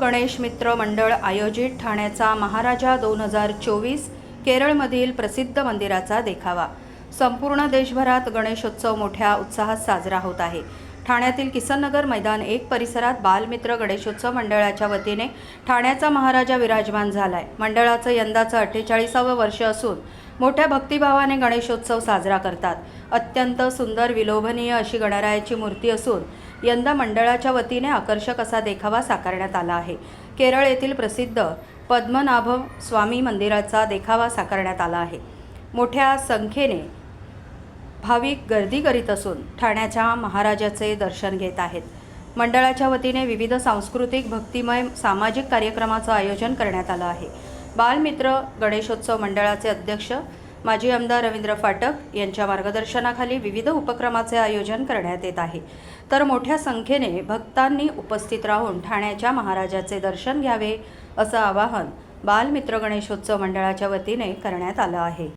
गणेश मित्र मंडळ आयोजित ठाण्याचा महाराजा दोन हजार चोवीस केरळमधील प्रसिद्ध मंदिराचा देखावा. संपूर्ण देशभरात गणेशोत्सव मोठ्या उत्साहात साजरा होत आहे. ठाण्यातील किसननगर मैदान एक परिसरात बालमित्र गणेशोत्सव मंडळाच्या वतीने ठाण्याचा महाराजा विराजमान झालाय. मंडळाचं यंदाचं अठ्ठेचाळीसावं वर्ष असून मोठ्या भक्तिभावाने गणेशोत्सव साजरा करतात. अत्यंत सुंदर विलोभनीय अशी गणरायाची मूर्ती असून यंदा मंडळाच्या वतीने आकर्षक असा देखावा साकारण्यात आला आहे. केरळ येथील प्रसिद्ध पद्मनाभ स्वामी मंदिराचा देखावा साकारण्यात आला आहे. मोठ्या संख्येने भाविक गर्दी करीत असून ठाण्याच्या महाराजाचे दर्शन घेत आहेत. मंडळाच्या वतीने विविध सांस्कृतिक भक्तिमय सामाजिक कार्यक्रमाचं आयोजन करण्यात आलं आहे. बालमित्र गणेशोत्सव मंडळाचे अध्यक्ष माजी आमदार रवींद्र फाटक यांच्या मार्गदर्शनाखाली विविध उपक्रमाचे आयोजन करण्यात येत आहे. तर मोठ्या संख्येने भक्तांनी उपस्थित राहून ठाण्याच्या महाराजाचे दर्शन घ्यावे असं आवाहन बालमित्र गणेशोत्सव मंडळाच्या वतीने करण्यात आलं आहे.